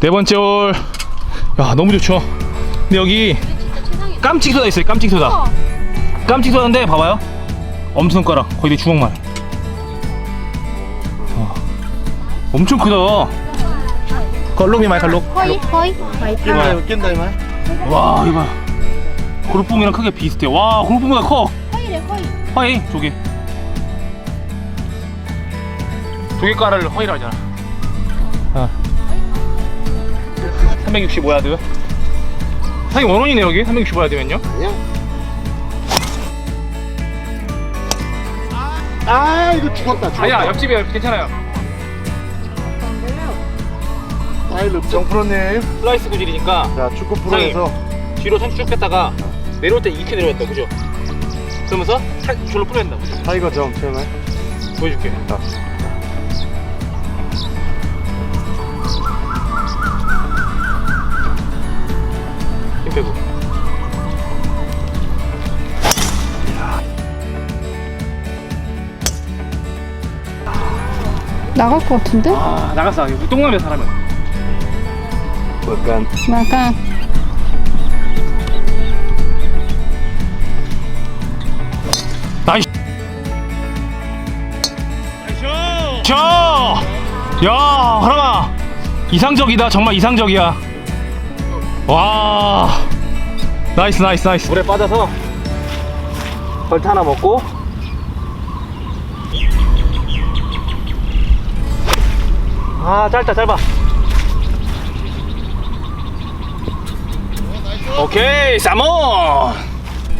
네 번째 홀. 야, 너무 좋죠. 근데 여기 진짜 최상이다. 깜찍 소다 있어요. 깜찍 소다. 깜찍 소다인데 봐봐요. 엄지 손가락 거의 내 주먹만. 와, 엄청 크다. 걸록이 많이 걸록. 거의 거의 거의 다. 깬다 이 말. 와 이거 골프공이랑 크게 비슷해. 와 골프공보다 커. 거의래 거의. 허이 조개. 조개가를 허이라 하잖아. 아. 365야드. 사장님 원원이네 여기 365야드면요. 아니야. 아 이거 죽었다. 죽었다. 아니야 옆집이야 옆집 괜찮아요. 정프로님. 슬라이스 구질이니까 자 축구 프로에서 뒤로 선쭉 뺐다가 내려올 때 이렇게 내려왔다 그죠? 그러면서 살 졸로 뿌려낸다 그죠? 타이거 정 채널. 보여줄게. 자. 나갈 것 같은데? 아 나갔어. 이거 똥남이야 사람은. 약간 약간 나이스. 저. 야, 하람아. 이상적이다. 정말 이상적이야. 와. 나이스, 나이스, 나이스. 물에 빠져서 벌타 하나 먹고. 아, 짧다, 짧아. 오케이, 사몬.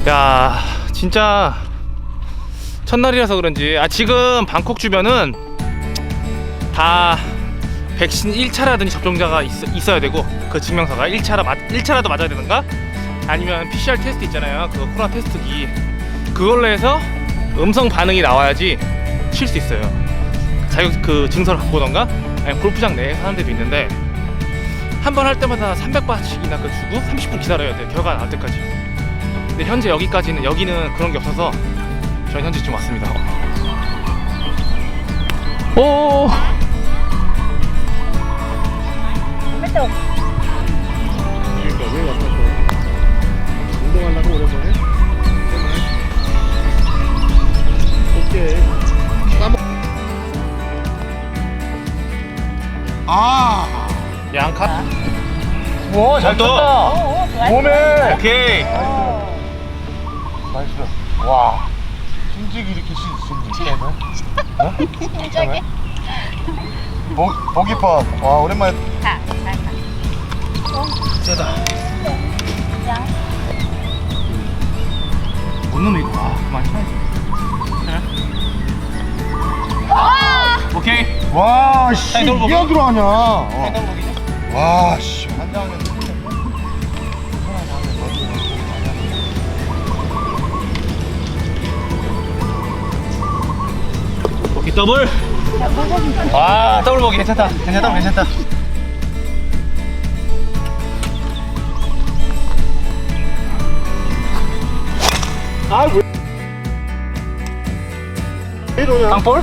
야, 진짜 첫날이라서 그런지. 아 지금 방콕 주변은 다 백신 1차라든지 접종자가 있, 어야 되고 그 증명서가 1차라 맞 1차라도 맞아야 되는가? 아니면 PCR 테스트 있잖아요. 그 코로나 테스트기. 그걸로 해서 음성 반응이 나와야지 쉴수 있어요. 자격 그 증서를 갖고 오던가 아니면 골프장 내에 하는 데도 있는데 한 번 할 때마다 300바트씩이나 그 주고 30분 기다려야 돼 결과 나올 때까지 근데 현재 여기까지는 여기는 그런 게 없어서 저희 현재 지금 왔습니다. 오. 그러니까 와, 잘 떴다. 몸에. 오케이. 나이스. 와. 심직이 이렇게 시, 심직하네? 심장에 보, 보기 파. 와, 오랜만에. 세다. 뭔 놈이 이거? 아, 그만 쳐야지. 하나. 오케이. 와, 씨. 이게 들어가냐. 어. 와, 씨. 한 장에. 오케이 더블. 아 더블 보기 괜찮다. 괜찮다 괜찮다. 아, 왜? 왜 이러냐? 땅볼?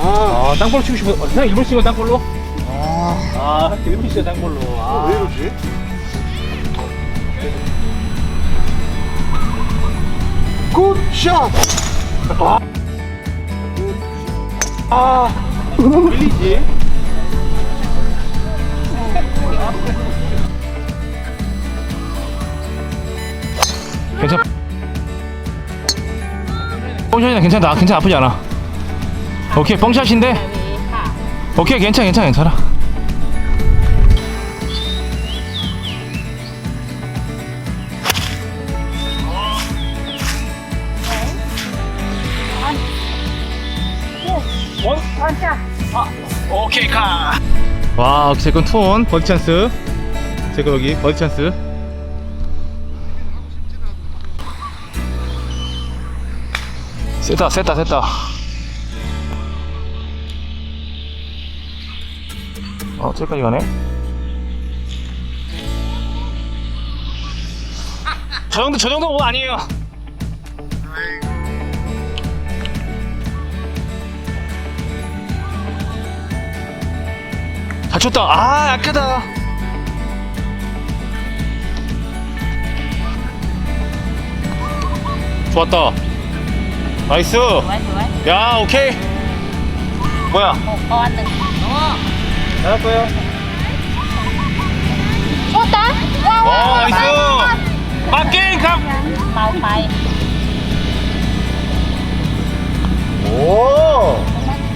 아, 아 땅볼 치고 싶어. 그냥 일본 치고 땅볼로? 아. 아 일본 치고 땅볼로. 아. 왜 이러지? 굿샷! 아 밀리지. 괜찮. 뻥샷이나 괜찮다. 괜찮아 아프지 않아. 오케이 뻥샷인데. 오케이 괜찮아 괜찮아 괜찮아. 오케이 카. 와 세컨 투온 버디 찬스. 제가 여기 버디 찬스. 세다 세다 세다. 어 저기까지 가네. 저 정도 저 정도 뭐 아니에요. 좋다. 아, 약하다. 좋았다. 나이스. 좋아 좋아 야, 오케이. 뭐야? một con đừng đúng 알았어요. 좋았다. 와, 와, 나이스. 마킹 감. màu mày 오.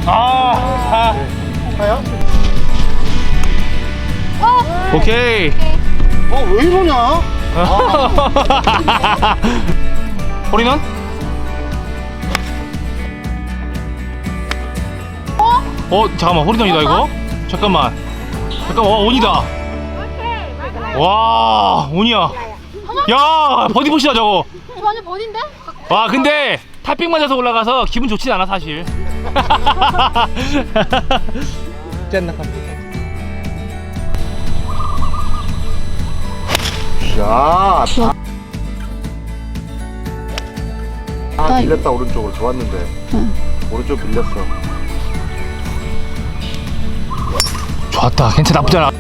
아, 아. 하 야? 오케이. 어, 왜 이러냐? 홀인원? 어? 잠깐만 홀인원이다 이거? 잠깐만 잠깐만 와 온이다 와 온이야 야 버디봇이다 저거 저 완전 버딘데? 와 근데 탑핑 맞아서 올라가서 기분 좋진 않아 사실 짠나 야. 아, 나- 빌렸다 오른쪽으로 좋았는데. 오른쪽 빌렸어. 좋았다 괜찮아 나쁘지 않아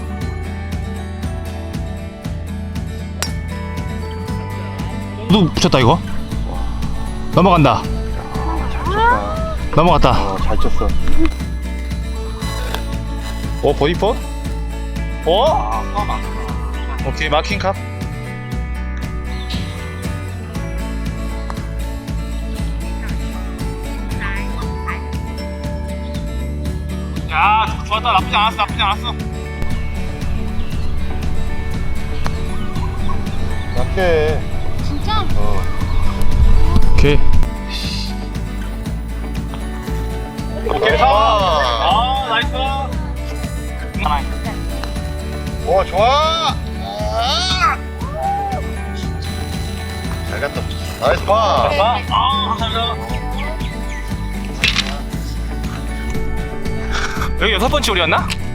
너 붙였다 이거 넘어간다 잘 쳤다. 넘어갔다 어, 잘 쳤어. 어 버디퍼? 어? 오케이 마킹 컵 야 좋았다 나쁘지 않았어 나쁘지 않았어 약해. 진짜? 어. 오케이 오케이 아 나이스 오, 좋아. 아! 잘 갔다. 나이스 파. 아 감사합니다 여기 여섯 번째 홀이었나?